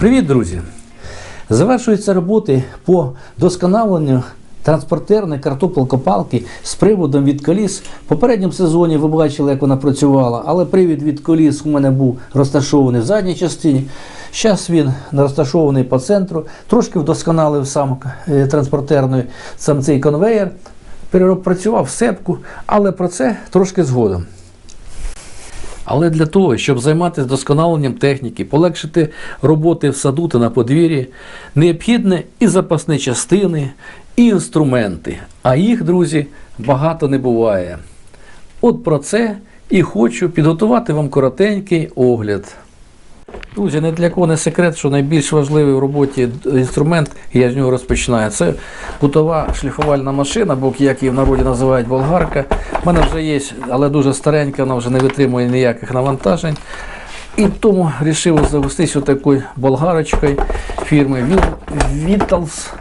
Привіт, друзі! Завершуються роботи по досконаленню транспортерної картопелкопалки з приводом від коліс. В попередньому сезоні ви бачили, як вона працювала, але привід від коліс у мене був розташований в задній частині. Зараз він розташований по центру, трошки вдосконалив сам е, транспортерний сам цей конвеєр, перепрацював сепку, але про це трошки згодом. Але для того, щоб займатися досконаленням техніки, полегшити роботи в саду та на подвір'ї, необхідні і запасні частини, і інструменти. А їх, друзі, багато не буває. От про це і хочу підготувати вам коротенький огляд. Друзі, не для кого не секрет, що найбільш важливий в роботі інструмент, я з нього розпочинаю, це кутова шліфувальна машина, або як її в народі називають болгарка. У мене вже є, але дуже старенька, вона вже не витримує ніяких навантажень. І тому вирішив завестись отакою болгарочкою фірми Vitals.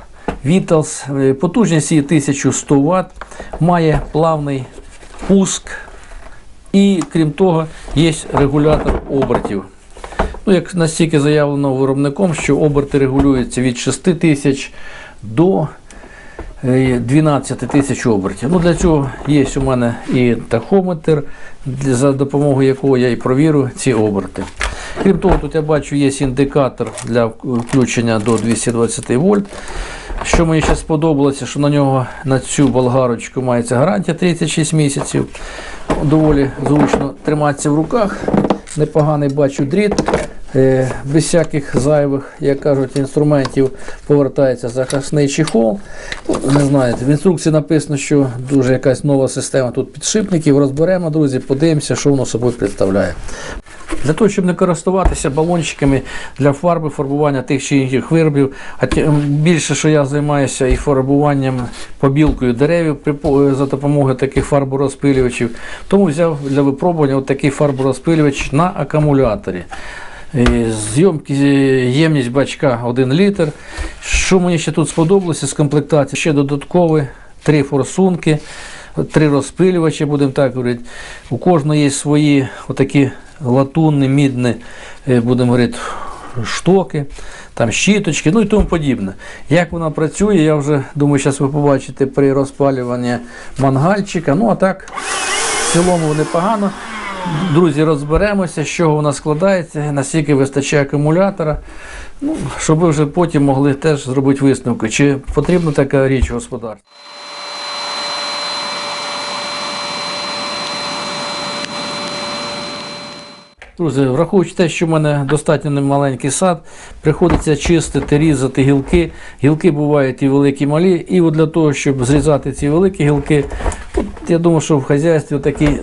Vitals. Потужність її 1100 Вт, має плавний пуск. І крім того, є регулятор обертів. Ну, як настільки заявлено виробником, що оберти регулюються від 6 тисяч до е, 12 тисяч обертів. Ну, для цього є у мене і тахометр, за допомогою якого я і провірю ці оберти. Крім того, тут я бачу, є індикатор для включення до 220 вольт. Що мені ще сподобалося, що на нього на цю болгарочку мається гарантія 36 місяців. Доволі зручно триматися в руках. Непоганий бачу дріт. Е, Без всяких зайвих, як кажуть, інструментів повертається захисний чехол. Ну, Не знаєте, в інструкції написано, що дуже якась нова система тут підшипників. Розберемо, друзі, подивимося, що воно собою представляє. Для того, щоб не користуватися балончиками для фарби, фарбування тих чи інших виробів, а більше, що я займаюся і фарбуванням побілкою деревів за допомогою таких фарборозпилювачів, тому взяв для випробування от такий фарборозпилювач на акумуляторі. Е, Зйомки, ємність бачка 1 літр. Що мені ще тут сподобалося з комплектації? Ще додаткові три форсунки, три розпилювачі, будемо так говорити. У кожного є свої отакі латунні, мідні, е, будемо говорити, штоки, там щіточки, ну і тому подібне. Як вона працює, я вже думаю, зараз ви побачите при розпалюванні мангальчика. Ну а так, в цілому непогано. Друзі, розберемося, з чого вона складається, наскільки вистачає акумулятора. Ну, щоб ви вже потім могли теж зробити висновки, чи потрібна така річ господарству. Друзі, враховуючи те, що в мене достатньо немаленький сад, приходиться чистити, різати гілки. Гілки бувають і великі, і малі. І от для того, щоб зрізати ці великі гілки, от я думаю, що в хазяйстві такий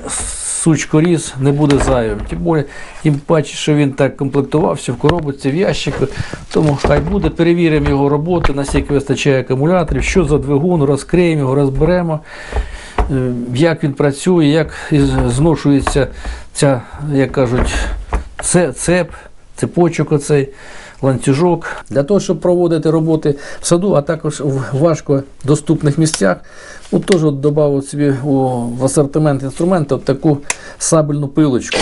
сучкоріз не буде зайвим. Тим більше, тим паче, що він так комплектувався в коробці, в ящику. Тому хай буде, перевіримо його роботу, наскільки вистачає акумуляторів, що за двигун, розкриємо його, розберемо. Е, як він працює, як зношується ця, як кажуть, цеп, цепочок оцей, ланцюжок. Для того, щоб проводити роботи в саду, а також в важко доступних місцях, ну, теж от додав собі в асортимент інструментів таку сабельну пилочку.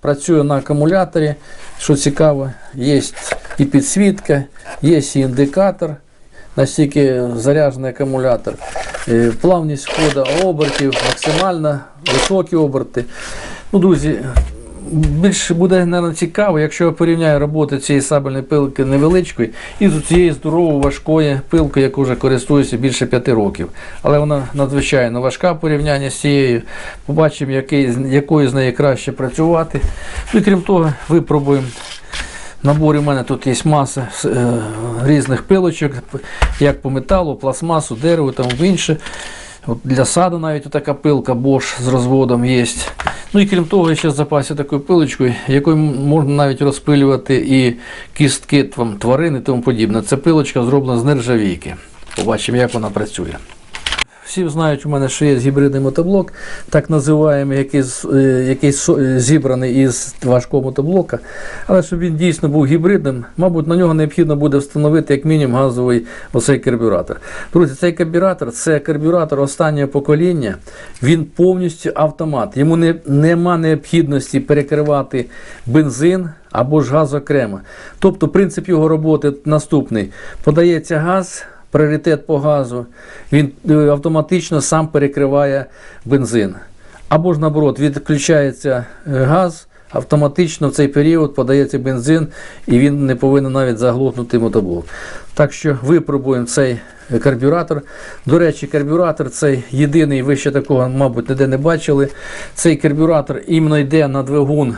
Працює на акумуляторі, що цікаво, є і підсвітка, є і індикатор настільки заряджений акумулятор. Е, Плавність входу обертів, максимально високі оберти. Ну, друзі, більше буде наверное, цікаво, якщо я порівняю роботу цієї сабельної пилки невеличкої і з цієї здорової важкої пилки, яку вже користуюся більше п'яти років. Але вона надзвичайно важка в порівнянні з цією. Побачимо, який, якою з нею краще працювати. Ну і крім того, випробуємо наборі в мене тут є маса е, різних пилочок, як по металу, пластмасу, дереву там інше. От для саду навіть така пилка Bosch з розводом є. Ну і крім того, я ще в запасі такою пилочкою, якою можна навіть розпилювати і кістки тварин і тому подібне. Це пилочка зроблена з нержавійки. Побачимо, як вона працює. Всі знають, у мене ще є гібридний мотоблок, так називаємо, який, е, який е, зібраний із важкого мотоблока. Але щоб він дійсно був гібридним, мабуть, на нього необхідно буде встановити як мінімум газовий оцей карбюратор. Друзі, цей карбюратор це карбюратор останнього покоління. Він повністю автомат. Йому не, нема необхідності перекривати бензин або ж газ окремо. Тобто, принцип його роботи наступний: подається газ. Пріоритет по газу, він е, автоматично сам перекриває бензин. Або ж наоборот, відключається е, газ, автоматично в цей період подається бензин, і він не повинен навіть заглохнути мотоблок. Так що випробуємо цей карбюратор. До речі, карбюратор цей єдиний, ви ще такого, мабуть, ніде не бачили. Цей карбюратор іменно йде на двигун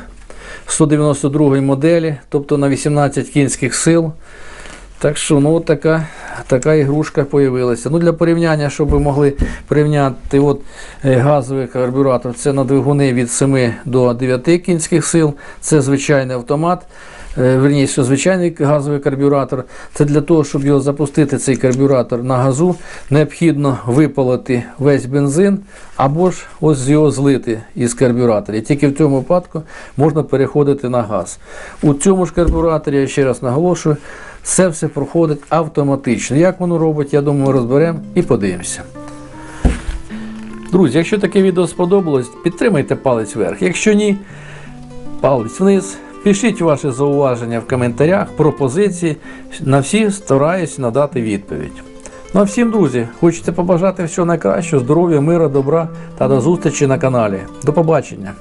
192 моделі, тобто на 18 кінських сил. Так що, ну от така, така ігрушка з'явилася. Ну, для порівняння, щоб ви могли порівняти от, е, газовий карбюратор, це на двигуни від 7 до 9 кінських сил, це звичайний автомат. Е, Верніше, звичайний газовий карбюратор. Це для того, щоб його запустити, цей карбюратор на газу, необхідно випалити весь бензин або ж ось його злити із карбюратора. І тільки в цьому випадку можна переходити на газ. У цьому ж карбюраторі, я ще раз наголошую, це все проходить автоматично. Як воно робить, я думаю, розберемо і подивимося. Друзі, якщо таке відео сподобалось, підтримайте палець вверх. Якщо ні, палець вниз. Пишіть ваші зауваження в коментарях, пропозиції. На всі стараюсь надати відповідь. Ну а всім, друзі, хочете побажати всього найкращого, здоров'я, мира, добра та до зустрічі на каналі. До побачення!